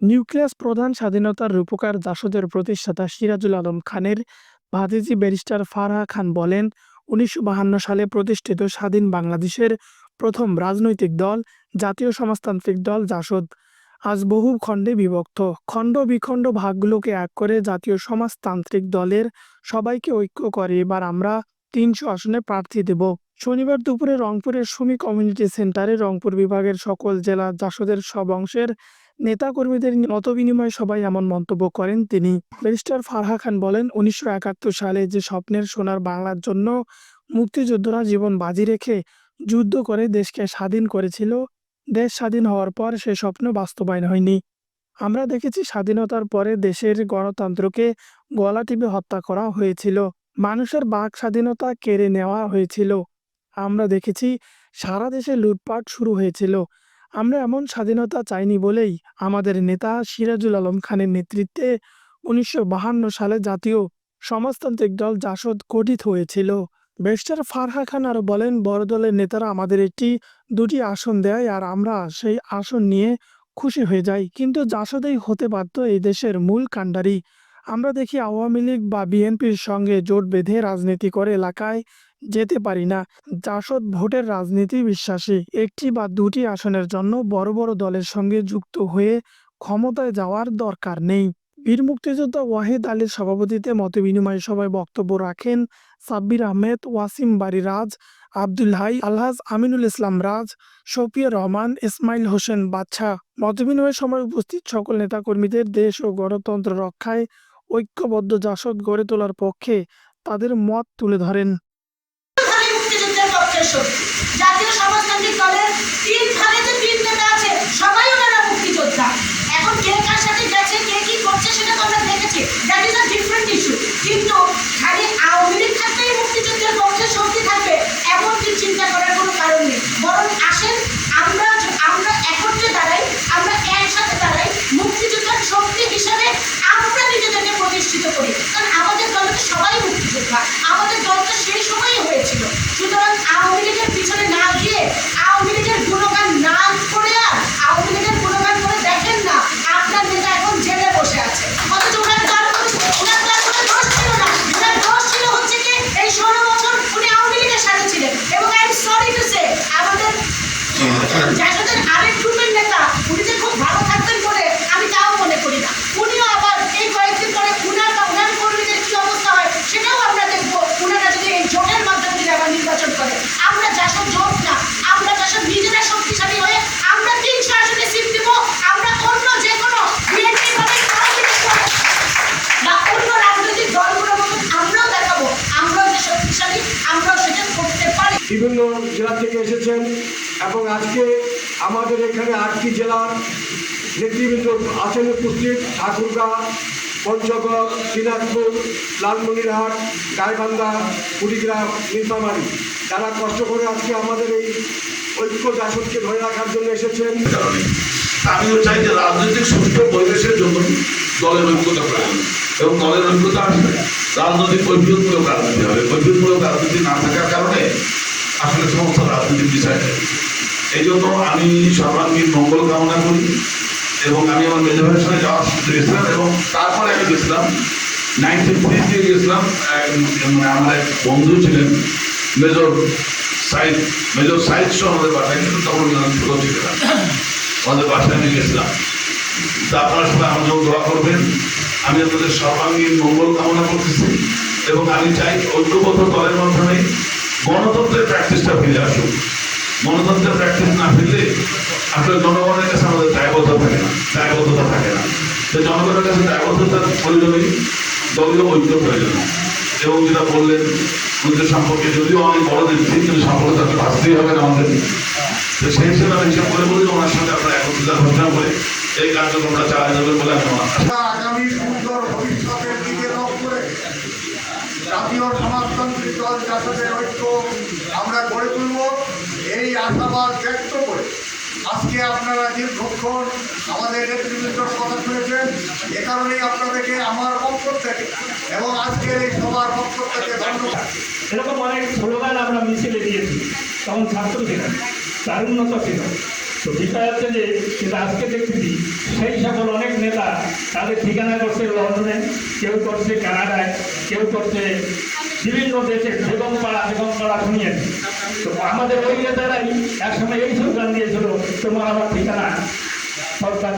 Nucleus প্রধান স্বাধীনতার রূপকার জাসদের প্রতিষ্ঠাতা সিরাজুল আলম খানের ভাতিজি ব্যারিস্টার ফারহা খান বলেন, উনিশশো সালে প্রতিষ্ঠিত স্বাধীন বাংলাদেশের প্রথম রাজনৈতিক দল, জাতীয় সমাজতান্ত্রিক দল জাসদ। আজ বহু খণ্ডে বিভক্ত। খণ্ড বিখণ্ড ভাগগুলোকে এক করে জাতীয় সমাজতান্ত্রিক দলের সবাইকে ঐক্য করে, এবার আমরা তিনশো আসনে প্রার্থী দেব। শনিবার দুপুরে রংপুরের সুমি কমিউনিটি সেন্টারে রংপুর বিভাগের সকল জেলা জাসদের সব অংশের নেতাকর্মীদের মতবিনিময় সবাই এমন মন্তব্য করেন। তিনি ব্যারিস্টার ফারহা খান বলেন, উনিশশো একাত্তর সালে যে স্বপ্নের সোনার বাংলার জন্য মুক্তিযোদ্ধারা জীবন বাজি রেখে যুদ্ধ করে দেশকে স্বাধীন করেছিল, দেশ স্বাধীন হওয়ার পর সে স্বপ্ন বাস্তবায়ন হয়নি। আমরা দেখেছি স্বাধীনতার পরে দেশের গণতন্ত্রকে গলা টিপে হত্যা করা হয়েছিল। মানুষের বাক স্বাধীনতা কেড়ে নেওয়া হয়েছিল। আমরা দেখেছি সারা দেশে লুটপাট শুরু হয়েছিল। আমরা এমন স্বাধীনতা চাইনি বলেই আমাদের নেতা সিরাজুল আলম খানের নেতৃত্বে উনিশশো সালে জাতীয় সমাজতান্ত্রিক দল জাসদ গঠিত হয়েছিল। বেস্টার ফারহা খান আরও বলেন, বড় দলের নেতারা আমাদের একটি, দুটি আসন দেয় আর আমরা সেই আসন নিয়ে খুশি হয়ে যাই। কিন্তু জাসদেই হতে পারত এই দেশের মূল কাণ্ডারি। আমরা দেখি আওয়ামী লীগ বা বিএনপির সঙ্গে জোট বেঁধে রাজনীতি করে এলাকায় যেতে পারি না। জাসদ ভোটের রাজনীতি বিশ্বাসী। একটি বা দুটি আসনের জন্য বড় বড় দলের সঙ্গে যুক্ত হয়ে ক্ষমতায় যাওয়ার দরকার নেই। বীর মুক্তিযোদ্ধা ওয়াহিদ আলীর সভাপতিতে মতবিনিময় সভায় বক্তব্য রাখেন সাব্বির আহমেদ, ওয়াসিম বারি রাজ আব্দুল হাই, আলহাজ আমিনুল ইসলাম রাজ শফিয়া রহমান, ইসমাইল হোসেন বাদশা। মতবিনিময়ের সময় উপস্থিত সকল নেতাকর্মীদের দেশ ও গণতন্ত্র রক্ষায় ঐক্যবদ্ধ জাসদ গড়ে তোলার পক্ষে তাদের মত তুলে ধরেন। শক্তি। জাতীয় সমাজতান্ত্রিক দলের তিন ভাগে যে তিন নেতা আছে, সবাই ওনারা মুক্তিযোদ্ধা। এখন কে কার সাথে গেছে, কে কি করছে সেটা তো আমরা দেখেছি। That is a different issue কিন্তু খালি আওয়ামী লীগ থাকলেই মুক্তিযুদ্ধের পক্ষে শক্তি থাকবে, এমন কি চিন্তা করার কোনো কারণ নেই। বরং আসেন, আমরা আমরা একত্রে দাঁড়াই, আমরা একসাথে দাঁড়াই, মুক্তিযোদ্ধার শক্তি হিসাবে আমরা নিজেদেরকে প্রতিষ্ঠিত করি। কারণ আমাদের দলে সবাই মুক্তিযোদ্ধা আমাদের দল তো সেই সময়ই হয়েছিল সুতরাং আওয়ামী লীগের পিছনে না গিয়ে আওয়ামী লীগের গুণগান না করে আর আওয়ামী লীগের গুণগান করে দেখেন না আপনার নেতা এখন জেলে বসে আছে অথচ ওনার দল ওনার দল কোনো দোষ ছিল না ওনার দোষ ছিল হচ্ছে কি এই ষোলো বছর উনি আওয়ামী লীগের সাথে ছিলেন এবং I am sorry to say আমাদের জাসদের আরেক গ্রুপের নেতা, উনি খুব ভালো থাকতেন বলে আমি তাও মনে করি না। উনিও আবার এই কয়েকদিন পরে উনার কর্মীদের কি অবস্থা হয় সেটাও আমরা দেখব। উনারা যদি এই জোটের মাধ্যমে যদি নির্বাচন করে, আমরা জাসদ জোট না, আমরা জাসদ নিজেরা শক্তিশালী হয়ে আমরা তিনশো আসনে সিট দিব, আমরা অন্য যে কোনো বা অন্য রাজনৈতিক দলগুলোর মতন আমরাও দেখাবো, আমরাও যে শক্তিশালী, আমরাও সেটা করতে পারি। বিভিন্ন জেলা থেকে এসেছেন এবং আজকে আমাদের এখানে আটটি জেলার নেতৃবৃন্দ আছেন উপস্থিত। ঠাকুরগাঁ, পঞ্চগড়, দিনাজপুর, লালমনিরহাট, গাইবান্ধা, কুড়িগ্রাম, নীলফামারী। তারা কষ্ট করে আজকে আমাদের এই ঐক্য জাসদকে ধরে রাখার জন্য এসেছেন। আমিও চাই যে রাজনৈতিক সুষ্ঠু পরিবেশের জন্য দলের ঐক্যতা প্রয়োজন এবং দলের ঐক্যতা আসবে। রাজনৈতিক কৈফিয়তমূলক রাজনীতি হবে। কৈফিয়তমূলক রাজনীতি না থাকার কারণে আসলে সমস্ত রাজনীতির বিষয় এই জন্য আমি সর্বাঙ্গীন মঙ্গল কামনা করি এবং আমি আমার মেজো ভাইয়ের সঙ্গে যাওয়ার সুযোগ গেছিলাম এবং তারপরে আমি গেছিলাম। নাইনটিন ফিফটি গেছিলাম মানে আমার এক বন্ধু ছিলেন, মেজর সাইদ মেজর সাইদ সহ আমাদের বাসায়, কিন্তু তখন ছোট ছিলাম। আমাদের বাসায় আমি গেছিলাম। তা আপনারা সবাই আমার দোয়া করবেন। আমি আপনাদের সর্বাঙ্গীন মঙ্গল কামনা করতেছি এবং আমি চাই ঐক্যবদ্ধ দলের মাধ্যমে গণতন্ত্রের প্র্যাকটিসটা ফিরে আসুক। গণতন্ত্রের প্র্যাকটিস না ফিরলে আসলে জনগণের কাছে আমাদের দায়বদ্ধ থাকে না, দায়বদ্ধতা থাকে না। তো জনগণের কাছে দায়বদ্ধতার প্রয়োজনে দলীয় ঐক্য প্রয়োজন। এবং যেটা বললেন ওদের সম্পর্কে যদিও অনেক বড় দিচ্ছি কিন্তু সম্পর্ক তাকে বাঁচতেই হবে না আমাদের। তো সেই হিসেবে আমি হিসাব করে বলি, ওনার সঙ্গে আপনারা একত্রিতা ঘোষণা করে এই কার্যক্রমটা চালিয়ে যাবে বলে আমি করে। জাতীয় সমাজতান্ত্রিক দল জাসদের ঐক্য আমরা গড়ে তুলব। এই আশাবাদ ব্যক্ত করে আজকে আপনারা দীর্ঘক্ষণ আমাদের নেতৃবৃন্দ কথা শুনেছেন। এ কারণেই আপনাদেরকে আমার পক্ষ থেকে এবং আজকের এই সবার পক্ষ থেকে ধন্যবাদ। এরকম অনেক স্লোগান আমরা মিছিলে দিয়েছি, তখন ছাত্র ছিলাম তার উন্নত ছিল। তো বিষয় হচ্ছে যে, কিন্তু আজকে দেখছি সেই সকল অনেক নেতা তাদের ঠিকানা করছে লন্ডনে, কেউ করছে কানাডায়, কেউ করছে বিভিন্ন দেশে, বেগমপাড়া বেগমপাড়া শুনিয়েছে। তো আমাদের ওই নেতারাই একসময় এই স্লোগান দিয়েছিল তোমার আমার ঠিকানা। সরকার